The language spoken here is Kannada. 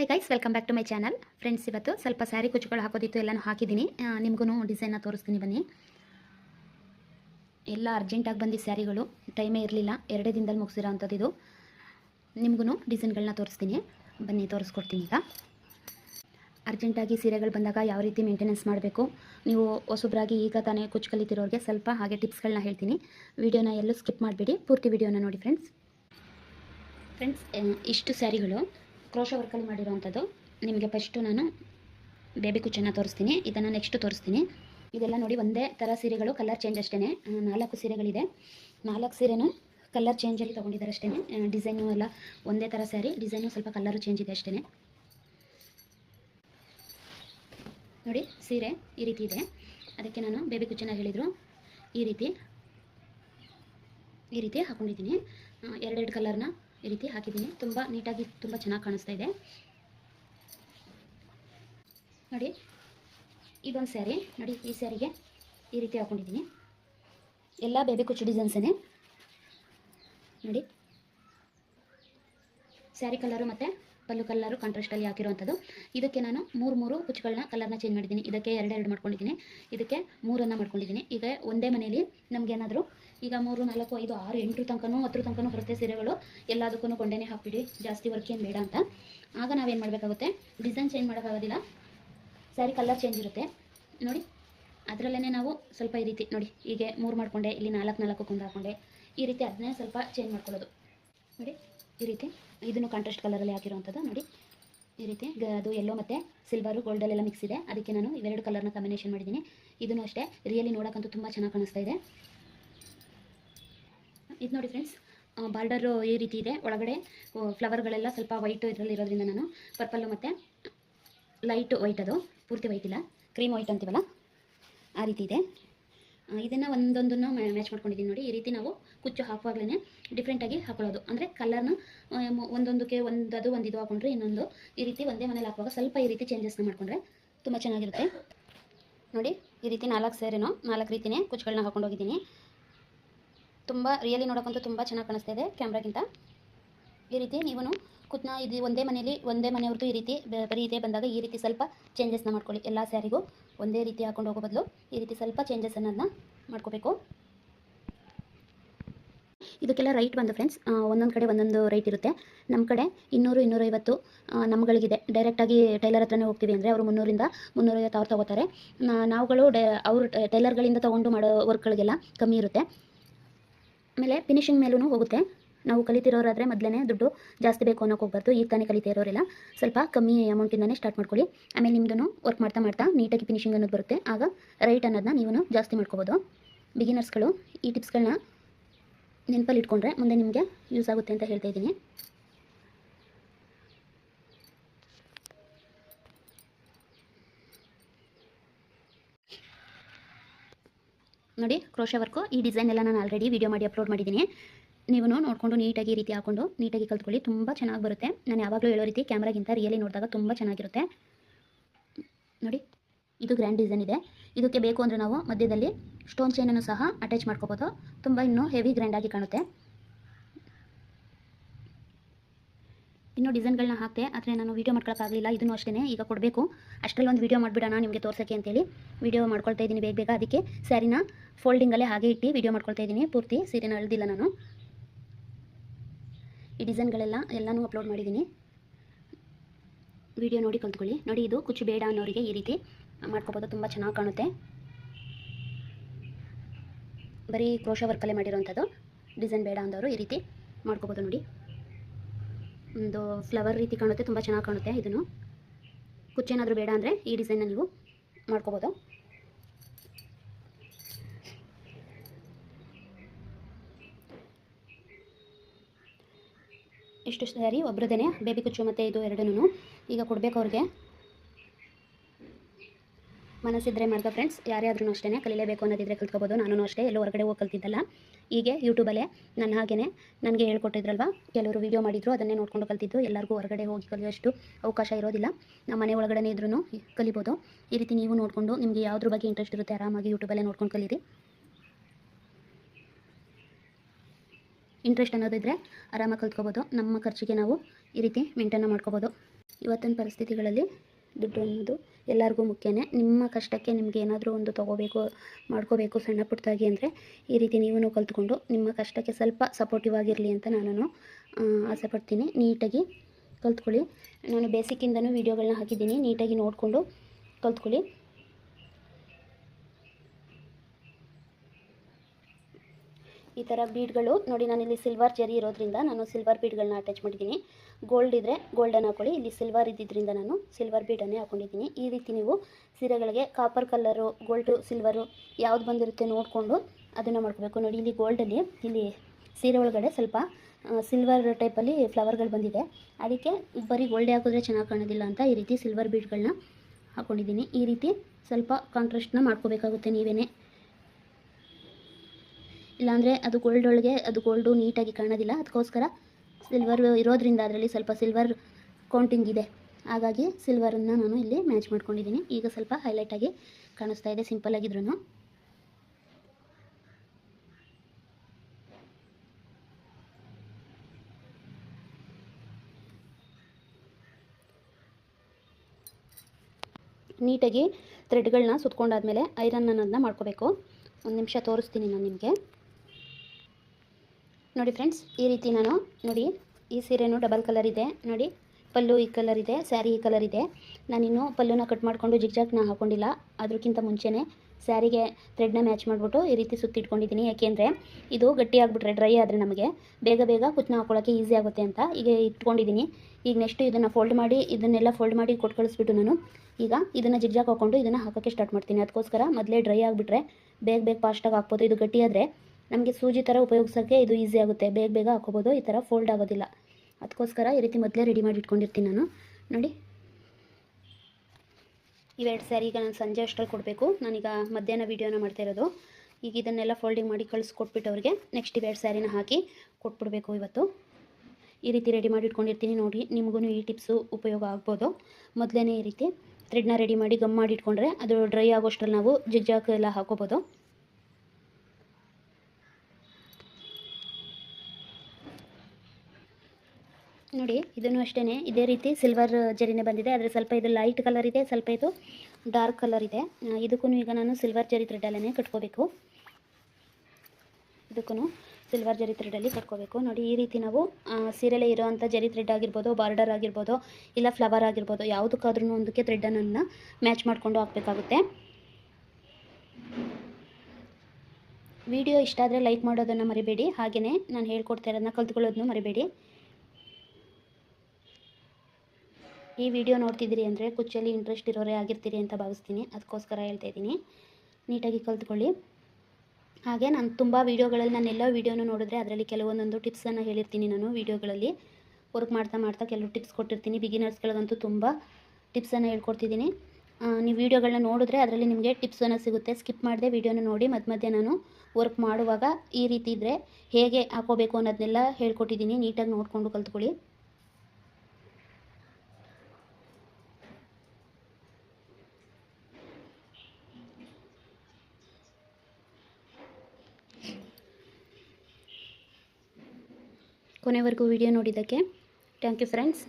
Hi guys welcome back to my channel friends ಇವತ್ತು ಸ್ವಲ್ಪ ಸ್ಯಾರಿ ಕುಚ್ಚುಗಳು ಹಾಕೋದಿತ್ತು, ಎಲ್ಲನೂ ಹಾಕಿದ್ದೀನಿ. ನಿಮಗೂ ಡಿಸೈನ್ನ ತೋರಿಸ್ತೀನಿ ಬನ್ನಿ. ಎಲ್ಲ ಅರ್ಜೆಂಟಾಗಿ ಬಂದಿದ್ದ ಸ್ಯಾರಿಗಳು ಟೈಮೇ ಇರಲಿಲ್ಲ, ಎರಡೇ ದಿನದಲ್ಲಿ ಮುಗಿಸಿರೋ ಅಂಥದ್ದು ಇದು ನಿಮಗೂ ಡಿಸೈನ್ಗಳನ್ನ ತೋರಿಸ್ತೀನಿ. ಬನ್ನಿ, ತೋರಿಸ್ಕೊಡ್ತೀನಿ ಈಗ. ಅರ್ಜೆಂಟಾಗಿ ಸೀರೆಗಳು ಬಂದಾಗ ಯಾವ ರೀತಿ ಮೇಂಟೆನೆನ್ಸ್ ಮಾಡಬೇಕು? ನೀವು ಹೊಸಬ್ರಾಗಿ ಈಗ ತಾನೇ ಕುಚ್ಚು ಕಲಿತಿರೋರಿಗೆ ಸ್ವಲ್ಪ ಹಾಗೆ ಟಿಪ್ಸ್ಗಳನ್ನ ಹೇಳ್ತೀನಿ. ವಿಡಿಯೋನ ಎಲ್ಲೂ ಸ್ಕಿಪ್ ಮಾಡಿಬಿಡಿ. ಪೂರ್ತಿ ವಿಡಿಯೋನ ನೋಡಿ ಫ್ರೆಂಡ್ಸ್ ಫ್ರೆಂಡ್ಸ್ ಇಷ್ಟು ಸ್ಯಾರಿಗಳು ಕ್ರೋಶ ವರ್ಕಲ್ಲಿ ಮಾಡಿರುವಂಥದ್ದು. ನಿಮಗೆ ಫಸ್ಟು ನಾನು ಬೇಬಿ ಕುಚ್ಚನ್ನು ತೋರಿಸ್ತೀನಿ. ಇದನ್ನು ನೆಕ್ಸ್ಟ್ ತೋರಿಸ್ತೀನಿ. ಇದೆಲ್ಲ ನೋಡಿ ಒಂದೇ ಥರ ಸೀರೆಗಳು ಕಲರ್ ಚೇಂಜ್ ಅಷ್ಟೇ ನಾಲ್ಕು ಸೀರೆಗಳಿದೆ. ನಾಲ್ಕು ಸೀರೆನೂ ಕಲರ್ ಚೇಂಜಲ್ಲಿ ತೊಗೊಂಡಿದ್ದಾರೆ ಅಷ್ಟೇ ಡಿಸೈನು ಎಲ್ಲ ಒಂದೇ ಥರ ಸ್ಯಾರಿ ಡಿಸೈನು ಸ್ವಲ್ಪ ಕಲರು ಚೇಂಜ್ ಇದೆ ಅಷ್ಟೇ ನೋಡಿ ಸೀರೆ ಈ ರೀತಿ ಇದೆ. ಅದಕ್ಕೆ ನಾನು ಬೇಬಿ ಕುಚ್ಚನ್ನ ಹೇಳಿದರು. ಈ ರೀತಿ ಈ ರೀತಿ ಹಾಕೊಂಡಿದ್ದೀನಿ. ಆ, ಎರಡೆರಡು ಕಲರ್ನ ಈ ರೀತಿ ಹಾಕಿದ್ದೀನಿ. ತುಂಬ ನೀಟಾಗಿ ತುಂಬ ಚೆನ್ನಾಗಿ ಕಾಣಿಸ್ತಾ ಇದೆ. ನೋಡಿ, ಇದೊಂದು ಸ್ಯಾರಿ. ನೋಡಿ, ಈ ಸ್ಯಾರಿಗೆ ಈ ರೀತಿ ಹಾಕೊಂಡಿದ್ದೀನಿ. ಎಲ್ಲ ಬೇಬಿ ಕುಚ್ಚು ಡಿಸೈನ್ಸೇ ನೋಡಿ, ಸ್ಯಾರಿ ಕಲರು ಮತ್ತು ಪಲ್ಲು ಕಲ್ಲರು ಕಾಂಟ್ರಾಸ್ಟಲ್ಲಿ ಹಾಕಿರುವಂಥದ್ದು. ಇದಕ್ಕೆ ನಾನು ಮೂರು ಮೂರು ಕುಚ್ಚುಗಳನ್ನ ಕಲರ್ನ ಚೇಂಜ್ ಮಾಡಿದ್ದೀನಿ. ಇದಕ್ಕೆ ಎರಡೆರಡು ಮಾಡ್ಕೊಂಡಿದ್ದೀನಿ. ಇದಕ್ಕೆ ಮೂರನ್ನು ಮಾಡ್ಕೊಂಡಿದ್ದೀನಿ. ಈಗ ಒಂದೇ ಮನೆಯಲ್ಲಿ ನಮಗೇನಾದರೂ ಈಗ ಮೂರು, ನಾಲ್ಕು, ಐದು, ಆರು, ಎಂಟು ತನಕನೂ ಹತ್ತು ತನಕನೂ ಹೊರತೆ ಸೀರೆಗಳು ಎಲ್ಲದಕ್ಕೂ ಕೊಂಡೇನೆ ಹಾಕ್ಬಿಡಿ. ಜಾಸ್ತಿ ವರ್ಕ್ ಏನು ಬೇಡ ಅಂತ. ಆಗ ನಾವೇನು ಮಾಡಬೇಕಾಗುತ್ತೆ? ಡಿಸೈನ್ ಚೇಂಜ್ ಮಾಡೋಕ್ಕಾಗೋದಿಲ್ಲ. ಸ್ಯಾರಿ ಕಲರ್ ಚೇಂಜ್ ಇರುತ್ತೆ. ನೋಡಿ ಅದರಲ್ಲೇ ನಾವು ಸ್ವಲ್ಪ ಈ ರೀತಿ ನೋಡಿ, ಹೀಗೆ ಮೂರು ಮಾಡಿಕೊಂಡೆ, ಇಲ್ಲಿ ನಾಲ್ಕು ನಾಲ್ಕು ಕೊಂದು ಹಾಕೊಂಡೆ. ಈ ರೀತಿ ಅದನ್ನೇ ಸ್ವಲ್ಪ ಚೇಂಜ್ ಮಾಡ್ಕೊಳ್ಳೋದು. ನೋಡಿ, ಈ ರೀತಿ. ಇದನ್ನು ಕಾಂಟ್ರಾಸ್ಟ್ ಕಲರಲ್ಲಿ ಹಾಕಿರುವಂಥದ್ದು ನೋಡಿ. ಈ ರೀತಿ ಅದು ಎಲ್ಲೋ ಮತ್ತು ಸಿಲ್ವರು ಗೋಲ್ಡಲ್ಲೆಲ್ಲ ಮಿಕ್ಸ್ ಇದೆ. ಅದಕ್ಕೆ ನಾನು ಇವೆರಡು ಕಲರ್ನ ಕಾಂಬಿನೇಷನ್ ಮಾಡಿದ್ದೀನಿ. ಇದನ್ನು ಅಷ್ಟೇ ರಿಯಲಿ ನೋಡೋಕ್ಕಂತೂ ತುಂಬ ಚೆನ್ನಾಗಿ ಕಾಣಿಸ್ತಾ ಇದೆ. ಇದು ನೋಡಿ ಫ್ರೆಂಡ್ಸ್ ಬಾರ್ಡರು ಈ ರೀತಿ ಇದೆ. ಒಳಗಡೆ ಫ್ಲವರ್ಗಳೆಲ್ಲ ಸ್ವಲ್ಪ ವೈಟು ಇದರಲ್ಲಿ ಇರೋದ್ರಿಂದ ನಾನು ಪರ್ಪಲ್ಲು ಮತ್ತು ಲೈಟ್ ವೈಟ್ ಅದು. ಪೂರ್ತಿ ವೈಟ್ ಇಲ್ಲ. ಕ್ರೀಮ್ ವೈಟ್ ಅಂತೀವಲ್ಲ? ಆ ರೀತಿ ಇದೆ. ಇದನ್ನು ಒಂದೊಂದನ್ನು ಮ್ಯಾಚ್ ಮಾಡ್ಕೊಂಡಿದ್ದೀನಿ ನೋಡಿ. ಈ ರೀತಿ ನಾವು ಕುಚ್ಚು ಹಾಕುವಾಗಲೇ ಡಿಫ್ರೆಂಟಾಗಿ ಹಾಕೊಳ್ಳೋದು. ಅಂದರೆ ಕಲರ್ನ ಒಂದೊಂದಕ್ಕೆ ಒಂದದು ಒಂದು ಇದು ಹಾಕೊಂಡ್ರೆ ಇನ್ನೊಂದು ಈ ರೀತಿ ಒಂದೇ ಮನೇಲಿ ಹಾಕುವಾಗ ಸ್ವಲ್ಪ ಈ ರೀತಿ ಚೇಂಜಸ್ನ ಮಾಡಿಕೊಂಡ್ರೆ ತುಂಬ ಚೆನ್ನಾಗಿರುತ್ತೆ. ನೋಡಿ, ಈ ರೀತಿ ನಾಲ್ಕು ಸೇರೇನೋ, ನಾಲ್ಕು ರೀತಿನೇ ಕುಚ್ಚುಗಳನ್ನ ಹಾಕೊಂಡೋಗಿದ್ದೀನಿ ತುಂಬ ರಿಯಲಿ ನೋಡೋಕ್ಕಂತೂ ತುಂಬ ಚೆನ್ನಾಗಿ ಕಾಣಿಸ್ತಾ ಇದೆ ಕ್ಯಾಮ್ರಾಗಿಂತ ಈ ರೀತಿ ನೀವು ಕುತ್ನ ಇದು ಒಂದೇ ಮನೇಲಿ ಒಂದೇ ಮನೆಯವ್ರದ್ದು ಈ ರೀತಿ ಬರೀ ಇದೇ ಬಂದಾಗ ಈ ರೀತಿ ಸ್ವಲ್ಪ ಚೇಂಜಸ್ನ ಮಾಡ್ಕೊಳ್ಳಿ. ಎಲ್ಲ ಸ್ಯಾರಿಗೂ ಒಂದೇ ರೀತಿ ಹಾಕೊಂಡು ಹೋಗೋ ಬದಲು ಈ ರೀತಿ ಸ್ವಲ್ಪ ಚೇಂಜಸ್ ಅನ್ನೋದನ್ನ ಮಾಡ್ಕೋಬೇಕು. ಇದಕ್ಕೆಲ್ಲ ರೈಟ್ ಬಂದು ಫ್ರೆಂಡ್ಸ್ ಒಂದೊಂದು ಕಡೆ ಒಂದೊಂದು ರೈಟ್ ಇರುತ್ತೆ. ನಮ್ಮ ಕಡೆ ಇನ್ನೂರು, ಇನ್ನೂರೈವತ್ತು ನಮ್ಗಳಿಗಿದೆ. ಡೈರೆಕ್ಟಾಗಿ ಟೈಲರ್ ಹತ್ರನೇ ಹೋಗ್ತೀವಿ ಅಂದರೆ ಅವರು ಮುನ್ನೂರಿಂದ ಮುನ್ನೂರೈವತ್ತು ಅವ್ರು ತೊಗೋತಾರೆ. ನಾವುಗಳು ಡೈ ಅವರು ಟೈಲರ್ಗಳಿಂದ ತೊಗೊಂಡು ಮಾಡೋ ವರ್ಕ್ಗಳಿಗೆಲ್ಲ ಕಮ್ಮಿ ಇರುತ್ತೆ. ಆಮೇಲೆ ಫಿನಿಶಿಂಗ್ ಮೇಲೂ ಹೋಗುತ್ತೆ. ನಾವು ಕಲಿತಿರೋರಾದರೆ ಮೊದಲೇ ದುಡ್ಡು ಜಾಸ್ತಿ ಬೇಕು ಅನ್ನೋಕೆ ಹೋಗ್ಬಾರ್ದು ಈಗ ತಾನೇ ಕಲಿತಿರೋರೆಲ್ಲ. ಸ್ವಲ್ಪ ಕಮ್ಮಿ ಅಮೌಂಟಿಂದನೇ ಸ್ಟಾರ್ಟ್ ಮಾಡ್ಕೊಳ್ಳಿ. ಆಮೇಲೆ ನಿಮ್ಮದು ವರ್ಕ್ ಮಾಡ್ತಾ ಮಾಡ್ತಾ ನೀಟಾಗಿ ಫಿನಿಶಿಂಗ್ ಅನ್ನೋದು ಬರುತ್ತೆ. ಆಗ ರೈಟ್ ಅನ್ನೋದನ್ನ ನೀವು ಜಾಸ್ತಿ ಮಾಡ್ಕೋಬೋದು. ಬಿಗಿನರ್ಸ್ಗಳು ಈ ಟಿಪ್ಸ್ಗಳನ್ನ ನೆನಪಲ್ಲಿ ಇಟ್ಕೊಂಡ್ರೆ ಮುಂದೆ ನಿಮಗೆ ಯೂಸ್ ಆಗುತ್ತೆ ಅಂತ ಹೇಳ್ತಾ ಇದ್ದೀನಿ. ನೋಡಿ ಕ್ರೋಶ ವರ್ಕು ಈ ಡಿಸೈನ್ ಎಲ್ಲ ನಾನು ಆಲ್ರೆಡಿ ವಿಡಿಯೋ ಮಾಡಿ ಅಪ್ಲೋಡ್ ಮಾಡಿದ್ದೀನಿ. ನೀವು ನೋಡಿಕೊಂಡು ನೀಟಾಗಿ ಈ ರೀತಿ ಹಾಕೊಂಡು ನೀಟಾಗಿ ಕಲ್ತ್ಕೊಳ್ಳಿ. ತುಂಬ ಚೆನ್ನಾಗಿ ಬರುತ್ತೆ. ನಾನು ಯಾವಾಗಲೂ ಹೇಳೋ ರೀತಿ ಕ್ಯಾಮ್ರಾಗಿಂತ ರಿಯಲಿ ನೋಡಿದಾಗ ತುಂಬ ಚೆನ್ನಾಗಿರುತ್ತೆ. ನೋಡಿ, ಇದು ಗ್ರ್ಯಾಂಡ್ ಡಿಸೈನ್ ಇದೆ. ಇದಕ್ಕೆ ಬೇಕು ಅಂದರೆ ನಾವು ಮಧ್ಯದಲ್ಲಿ ಸ್ಟೋನ್ ಚೈನನ್ನು ಸಹ ಅಟ್ಯಾಚ್ ಮಾಡ್ಕೋಬೋದು. ತುಂಬ ಇನ್ನೂ ಹೆವಿ ಗ್ರ್ಯಾಂಡಾಗಿ ಕಾಣುತ್ತೆ. ಇನ್ನೂ ಡಿಸೈನ್ಗಳನ್ನ ಹಾಕ್ತೆ ಆದರೆ ನಾನು ವೀಡಿಯೋ ಮಾಡ್ಕೊಳಕ್ಕಾಗಲಿಲ್ಲ. ಇದನ್ನು ಅಷ್ಟೇ ಈಗ ಕೊಡಬೇಕು. ಅಷ್ಟರಲ್ಲಿ ಒಂದು ವೀಡಿಯೋ ಮಾಡಿಬಿಡೋಣ ನಿಮಗೆ ತೋರ್ಸೋಕ್ಕೆ ಅಂತೇಳಿ. ವೀಡಿಯೋ ಮಾಡ್ಕೊಳ್ತಾ ಇದ್ದೀನಿ ಬೇಗ ಬೇಗ. ಅದಕ್ಕೆ ಸ್ಯಾರಿನ ಫೋಲ್ಡಿಂಗಲ್ಲೇ ಹಾಗೆ ಇಟ್ಟು ವೀಡಿಯೋ ಮಾಡ್ಕೊಳ್ತಾ ಇದ್ದೀನಿ. ಪೂರ್ತಿ ಸೀರೆನ ಅಳ್ದಿಲ್ಲ ನಾನು. ಈ ಡಿಸೈನ್ಗಳೆಲ್ಲ ಎಲ್ಲನೂ ಅಪ್ಲೋಡ್ ಮಾಡಿದ್ದೀನಿ. ವಿಡಿಯೋ ನೋಡಿ ಕಲ್ತ್ಕೊಳ್ಳಿ. ನೋಡಿ, ಇದು ಕುಚ್ಚು ಬೇಡ ಅನ್ನೋರಿಗೆ ಈ ರೀತಿ ಮಾಡ್ಕೋಬೋದು. ತುಂಬ ಚೆನ್ನಾಗಿ ಕಾಣುತ್ತೆ. ಬರೀ ಕ್ರೋಶ ವರ್ಕಲ್ಲೇ ಮಾಡಿರೋವಂಥದ್ದು. ಡಿಸೈನ್ ಬೇಡ ಅಂದವರು ಈ ರೀತಿ ಮಾಡ್ಕೋಬೋದು ನೋಡಿ. ಒಂದು ಫ್ಲವರ್ ರೀತಿ ಕಾಣುತ್ತೆ. ತುಂಬ ಚೆನ್ನಾಗಿ ಕಾಣುತ್ತೆ ಇದನ್ನು. ಕುಚ್ಚೇನಾದರೂ ಬೇಡ ಅಂದರೆ ಈ ಡಿಸೈನ್ನ ನೀವು ಮಾಡ್ಕೋಬೋದು. ಇಷ್ಟು ಸ್ಯಾರಿ ಒಬ್ರದೇ ಬೇಬಿ ಕುಚ್ಚು ಮತ್ತು ಇದು ಎರಡನ್ನೂ. ಈಗ ಕೊಡಬೇಕು ಅವ್ರಿಗೆ. ಮನಸ್ಸಿದ್ರೆ ಮಾರ್ಗ ಫ್ರೆಂಡ್ಸ್ ಯಾರ್ಯಾದ್ರೂ ಅಷ್ಟೇ ಕಲಿಲೇಬೇಕು ಅನ್ನೋದಿದ್ರೆ ಕಲ್ತ್ಕೋಬೋದು. ನಾನು ಅಷ್ಟೇ, ಎಲ್ಲೋ ಹೊರಗಡೆ ಹೋಗಿ ಕಲ್ತಿದ್ದಲ್ಲ. ಹೀಗೆ ಯೂಟ್ಯೂಬಲ್ಲೇ ನನ್ನ ಹಾಗೇ ನನಗೆ ಹೇಳ್ಕೊಟ್ಟಿದ್ರಲ್ವ? ಕೆಲವರು ವೀಡಿಯೋ ಮಾಡಿದ್ರು, ಅದನ್ನೇ ನೋಡ್ಕೊಂಡು ಕಲ್ತಿದ್ದು. ಎಲ್ಲರಿಗೂ ಹೊರಗಡೆ ಹೋಗಿ ಕಲಿಯೋಷ್ಟು ಅವಕಾಶ ಇರೋದಿಲ್ಲ. ನಮ್ಮ ಮನೆ ಒಳಗಡೆ ಇದ್ರೂ ಕಲಿಬೋದು. ಈ ರೀತಿ ನೀವು ನೋಡಿಕೊಂಡು ನಿಮಗೆ ಯಾವುದ್ರ ಬಗ್ಗೆ ಇಂಟ್ರೆಸ್ಟ್ ಇರುತ್ತೆ, ಆರಾಮಾಗಿ ಯೂಟ್ಯೂಬಲ್ಲೇ ನೋಡ್ಕೊಂಡು ಕಲೀರಿ. ಇಂಟ್ರೆಸ್ಟ್ ಅನ್ನೋದಿದ್ರೆ ಆರಾಮಾಗಿ ಕಲ್ತ್ಕೋಬೋದು. ನಮ್ಮ ಖರ್ಚಿಗೆ ನಾವು ಈ ರೀತಿ ಮೇಂಟೈನ್ ಮಾಡ್ಕೋಬೋದು. ಇವತ್ತಿನ ಪರಿಸ್ಥಿತಿಗಳಲ್ಲಿ ದುಡ್ಡು ಅನ್ನೋದು ಎಲ್ಲರಿಗೂ ಮುಖ್ಯನೇ. ನಿಮ್ಮ ಕಷ್ಟಕ್ಕೆ ನಿಮಗೆ ಏನಾದರೂ ಒಂದು ತೊಗೋಬೇಕು, ಮಾಡ್ಕೋಬೇಕು ಸಣ್ಣ ಪುಟ್ಟದಾಗಿ ಅಂದರೆ ಈ ರೀತಿ ನೀವು ಕಲ್ತ್ಕೊಂಡು ನಿಮ್ಮ ಕಷ್ಟಕ್ಕೆ ಸ್ವಲ್ಪ ಸಪೋರ್ಟಿವ್ ಆಗಿರಲಿ ಅಂತ ನಾನು ಆಸೆ ಪಡ್ತೀನಿ ನೀಟಾಗಿ ಕಲ್ತ್ಕೊಳ್ಳಿ. ನಾನು ಬೇಸಿಕ್ಕಿಂದನೂ ವೀಡಿಯೋಗಳನ್ನ ಹಾಕಿದ್ದೀನಿ. ನೀಟಾಗಿ ನೋಡಿಕೊಂಡು ಕಲ್ತ್ಕೊಳ್ಳಿ. ಈ ಥರ ಬೀಡ್ಗಳು ನೋಡಿ ನಾನಿಲ್ಲಿ ಸಿಲ್ವರ್ ಜರಿ ಇರೋದ್ರಿಂದ ನಾನು ಸಿಲ್ವರ್ ಬೀಡ್ಗಳನ್ನ ಅಟ್ಯಾಚ್ ಮಾಡಿದ್ದೀನಿ. ಗೋಲ್ಡ್ ಇದ್ದರೆ ಗೋಲ್ಡನ್ನು ಹಾಕೊಳ್ಳಿ. ಇಲ್ಲಿ ಸಿಲ್ವರ್ ಇದ್ದಿದ್ದರಿಂದ ನಾನು ಸಿಲ್ವರ್ ಬೀಡನ್ನೇ ಹಾಕೊಂಡಿದ್ದೀನಿ. ಈ ರೀತಿ ನೀವು ಸೀರೆಗಳಿಗೆ ಕಾಪರ್ ಕಲರು ಗೋಲ್ಡು ಸಿಲ್ವರು ಯಾವ್ದು ಬಂದಿರುತ್ತೆ ನೋಡಿಕೊಂಡು ಅದನ್ನು ಮಾಡ್ಕೋಬೇಕು. ನೋಡಿ, ಇಲ್ಲಿ ಗೋಲ್ಡಲ್ಲಿ ಇಲ್ಲಿ ಸೀರೆ ಒಳಗಡೆ ಸ್ವಲ್ಪ ಸಿಲ್ವರ್ ಟೈಪಲ್ಲಿ ಫ್ಲವರ್ಗಳು ಬಂದಿದೆ. ಅದಕ್ಕೆ ಬರೀ ಗೋಲ್ಡೇ ಹಾಕಿದ್ರೆ ಚೆನ್ನಾಗಿ ಕಾಣೋದಿಲ್ಲ ಅಂತ ಈ ರೀತಿ ಸಿಲ್ವರ್ ಬೀಡ್ಗಳನ್ನ ಹಾಕ್ಕೊಂಡಿದ್ದೀನಿ ಈ ರೀತಿ ಸ್ವಲ್ಪ ಕಾಂಟ್ರಾಸ್ಟ್ನ ಮಾಡ್ಕೋಬೇಕಾಗುತ್ತೆ ನೀವೇ ಇಲ್ಲಾಂದರೆ ಅದು ಗೋಲ್ಡ್ ಒಳಗೆ ಅದು ಗೋಲ್ಡು ನೀಟಾಗಿ ಕಾಣೋದಿಲ್ಲ. ಅದಕ್ಕೋಸ್ಕರ ಸಿಲ್ವರ್ ಇರೋದ್ರಿಂದ ಅದರಲ್ಲಿ ಸ್ವಲ್ಪ ಸಿಲ್ವರ್ ಕೌಂಟಿಂಗ್ ಇದೆ. ಹಾಗಾಗಿ ಸಿಲ್ವರನ್ನು ನಾನು ಇಲ್ಲಿ ಮ್ಯಾಚ್ ಮಾಡ್ಕೊಂಡಿದ್ದೀನಿ. ಈಗ ಸ್ವಲ್ಪ ಹೈಲೈಟಾಗಿ ಕಾಣಿಸ್ತಾ ಇದೆ ಸಿಂಪಲ್ ಆಗಿದ್ರೂ ನೀಟಾಗಿ ಥ್ರೆಡ್ಗಳನ್ನ ಸುತ್ಕೊಂಡಾದ್ಮೇಲೆ ಐರನ್ ಅನ್ನೋದನ್ನ ಮಾಡ್ಕೋಬೇಕು. ಒಂದು ನಿಮಿಷ ತೋರಿಸ್ತೀನಿ ನಾನು ನಿಮಗೆ. ನೋಡಿ ಫ್ರೆಂಡ್ಸ್ ಈ ರೀತಿ ನಾನು ನೋಡಿ ಈ ಸೀರೆನೂ ಡಬಲ್ ಕಲರ್ ಇದೆ. ನೋಡಿ ಪಲ್ಲು ಈ ಕಲರ್ ಇದೆ ಸ್ಯಾರಿ ಈ ಕಲರ್ ಇದೆ. ನಾನಿನ್ನೂ ಪಲ್ಲುನ ಕಟ್ ಮಾಡಿಕೊಂಡು ಜಿಗ್ಜಾಗ್ನ ಹಾಕೊಂಡಿಲ್ಲ. ಅದಕ್ಕಿಂತ ಮುಂಚೆನೇ ಸ್ಯಾರಿಗೆ ಥ್ರೆಡ್ನ ಮ್ಯಾಚ್ ಮಾಡಿಬಿಟ್ಟು ಈ ರೀತಿ ಸುತ್ತಿಟ್ಕೊಂಡಿದ್ದೀನಿ ಯಾಕೆಂದರೆ ಇದು ಗಟ್ಟಿ ಆಗಿಬಿಟ್ರೆ ಡ್ರೈ ಆದರೆ ನಮಗೆ ಬೇಗ ಬೇಗ ಕುತ್ನ ಹಾಕೊಳ್ಳೋಕ್ಕೆ ಈಸಿ ಆಗುತ್ತೆ ಅಂತ ಈಗ ಇಟ್ಕೊಂಡಿದ್ದೀನಿ. ಈಗ ನೆಕ್ಸ್ಟ್ ಇದನ್ನು ಫೋಲ್ಡ್ ಮಾಡಿ, ಇದನ್ನೆಲ್ಲ ಫೋಲ್ಡ್ ಮಾಡಿ ಕೊಟ್ಟು ಕಳಿಸ್ಬಿಟ್ಟು ನಾನು ಈಗ ಇದನ್ನು ಜಿಗ್ಜಾಗ್ ಹಾಕ್ಕೊಂಡು ಇದನ್ನು ಹಾಕೋಕ್ಕೆ ಸ್ಟಾರ್ಟ್ ಮಾಡ್ತೀನಿ. ಅದಕ್ಕೋಸ್ಕರ ಮೊದಲೇ ಡ್ರೈ ಆಗಿಬಿಟ್ರೆ ಬೇಗ ಬೇಗ ಫಾಸ್ಟಾಗಿ ಹಾಕ್ಬೋದು. ಇದು ಗಟ್ಟಿಯಾದರೆ ನಮಗೆ ಸೂಜಿ ಥರ ಉಪಯೋಗಿಸೋಕ್ಕೆ ಇದು ಈಸಿ ಆಗುತ್ತೆ. ಬೇಗ ಬೇಗ ಹಾಕೋಬೋದು. ಈ ಥರ ಫೋಲ್ಡ್ ಆಗೋದಿಲ್ಲ. ಅದಕ್ಕೋಸ್ಕರ ಈ ರೀತಿ ಮೊದಲೇ ರೆಡಿ ಮಾಡಿ ಇಟ್ಕೊಂಡಿರ್ತೀನಿ ನಾನು. ನೋಡಿ. ಇವೆರಡು ಸ್ಯಾರಿ ಈಗ ನಾನು ಸಂಜೆ ಅಷ್ಟರಲ್ಲಿ ಕೊಡಬೇಕು. ನಾನೀಗ ಮಧ್ಯಾಹ್ನ ವೀಡಿಯೋನ ಮಾಡ್ತಾ ಇರೋದು. ಈಗ ಇದನ್ನೆಲ್ಲ ಫೋಲ್ಡಿಂಗ್ ಮಾಡಿ ಕಳಿಸ್ಕೊಟ್ಬಿಟ್ಟು ಅವ್ರಿಗೆ ನೆಕ್ಸ್ಟ್ ಇವೆರಡು ಸ್ಯಾರಿನ ಹಾಕಿ ಕೊಟ್ಬಿಡ್ಬೇಕು ಇವತ್ತು. ಈ ರೀತಿ ರೆಡಿ ಮಾಡಿ ಇಟ್ಕೊಂಡಿರ್ತೀನಿ ನೋಡಿ. ನಿಮಗೂ ಈ ಟಿಪ್ಸು ಉಪಯೋಗ ಆಗ್ಬೋದು. ಮೊದಲೇ ಈ ರೀತಿ ಥ್ರೆಡ್ನ ರೆಡಿ ಮಾಡಿ ಗಮ್ ಮಾಡಿ ಇಟ್ಕೊಂಡ್ರೆ ಅದು ಡ್ರೈ ಆಗೋಷ್ಟರಲ್ಲಿ ನಾವು ಜಿಗ್ಜಾಕ್ ಎಲ್ಲ ಹಾಕೋಬೋದು. ನೋಡಿ, ಇದನ್ನು ಅಷ್ಟೇ ಇದೇ ರೀತಿ ಸಿಲ್ವರ್ ಜರಿನೇ ಬಂದಿದೆ. ಆದರೆ ಸ್ವಲ್ಪ ಇದು ಲೈಟ್ ಕಲರ್ ಇದೆ, ಸ್ವಲ್ಪ ಇದು ಡಾರ್ಕ್ ಕಲರ್ ಇದೆ. ಇದಕ್ಕೂ ಈಗ ನಾನು ಸಿಲ್ವರ್ ಜರಿ ಥ್ರೆಡಲ್ಲೇ ಕಟ್ಕೋಬೇಕು. ಇದಕ್ಕೂ ಸಿಲ್ವರ್ ಜರಿ ತ್ರೆಡಲ್ಲಿ ಕಟ್ಕೋಬೇಕು. ನೋಡಿ, ಈ ರೀತಿ ನಾವು ಸೀರೆಲೆ ಇರೋವಂಥ ಜರಿ ಥ್ರೆಡ್ ಆಗಿರ್ಬೋದು ಬಾರ್ಡರ್ ಆಗಿರ್ಬೋದು, ಇಲ್ಲ ಫ್ಲವರ್ ಆಗಿರ್ಬೋದು ಯಾವುದಕ್ಕಾದ್ರೂ ಒಂದಕ್ಕೆ ಥ್ರೆಡ್ಡನ್ನು ಮ್ಯಾಚ್ ಮಾಡಿಕೊಂಡು ಹಾಕಬೇಕಾಗುತ್ತೆ. ವಿಡಿಯೋ ಇಷ್ಟ ಆದರೆ ಲೈಕ್ ಮಾಡೋದನ್ನು ಮರಿಬೇಡಿ. ಹಾಗೆಯೇ ನಾನು ಹೇಳ್ಕೊಡ್ತಾ ಇರೋದನ್ನ ಕಲ್ತ್ಕೊಳ್ಳೋದನ್ನು ಮರಿಬೇಡಿ. ಈ ವಿಡಿಯೋ ನೋಡ್ತಿದ್ದೀರಿ ಅಂದರೆ ಕುಚ್ಚಲ್ಲಿ ಇಂಟ್ರೆಸ್ಟ್ ಇರೋರೇ ಆಗಿರ್ತೀರಿ ಅಂತ ಭಾವಿಸ್ತೀನಿ. ಅದಕ್ಕೋಸ್ಕರ ಹೇಳ್ತಾ ಇದ್ದೀನಿ. ನೀಟಾಗಿ ಕಲ್ತ್ಕೊಳ್ಳಿ. ಹಾಗೆ ನಾನು ತುಂಬ ವೀಡಿಯೋಗಳಲ್ಲಿ ನಾನು ಎಲ್ಲ ವೀಡಿಯೋನು ನೋಡಿದ್ರೆ ಅದರಲ್ಲಿ ಕೆಲವೊಂದೊಂದು ಟಿಪ್ಸನ್ನು ಹೇಳಿರ್ತೀನಿ ನಾನು ವೀಡಿಯೋಗಳಲ್ಲಿ. ವರ್ಕ್ ಮಾಡ್ತಾ ಮಾಡ್ತಾ ಕೆಲವು ಟಿಪ್ಸ್ ಕೊಟ್ಟಿರ್ತೀನಿ. ಬಿಗಿನರ್ಸ್ಗಳಿಗಂತೂ ತುಂಬ ಟಿಪ್ಸನ್ನು ಹೇಳ್ಕೊಡ್ತಿದ್ದೀನಿ. ನೀವು ವೀಡಿಯೋಗಳನ್ನ ನೋಡಿದ್ರೆ ಅದರಲ್ಲಿ ನಿಮಗೆ ಟಿಪ್ಸನ್ನು ಸಿಗುತ್ತೆ. ಸ್ಕಿಪ್ ಮಾಡದೆ ವೀಡಿಯೋನ ನೋಡಿ. ಮಧ್ಯ ಮಧ್ಯೆ ನಾನು ವರ್ಕ್ ಮಾಡುವಾಗ ಈ ರೀತಿ ಇದ್ದರೆ ಹೇಗೆ ಹಾಕೋಬೇಕು ಅನ್ನೋದನ್ನೆಲ್ಲ ಹೇಳ್ಕೊಟ್ಟಿದ್ದೀನಿ. ನೀಟಾಗಿ ನೋಡಿಕೊಂಡು ಕಲ್ತ್ಕೊಳ್ಳಿ. ಕೊನೆವರೆಗೂ ವಿಡಿಯೋ ನೋಡಿದ್ದಕ್ಕೆ ಥ್ಯಾಂಕ್ ಯು ಫ್ರೆಂಡ್ಸ್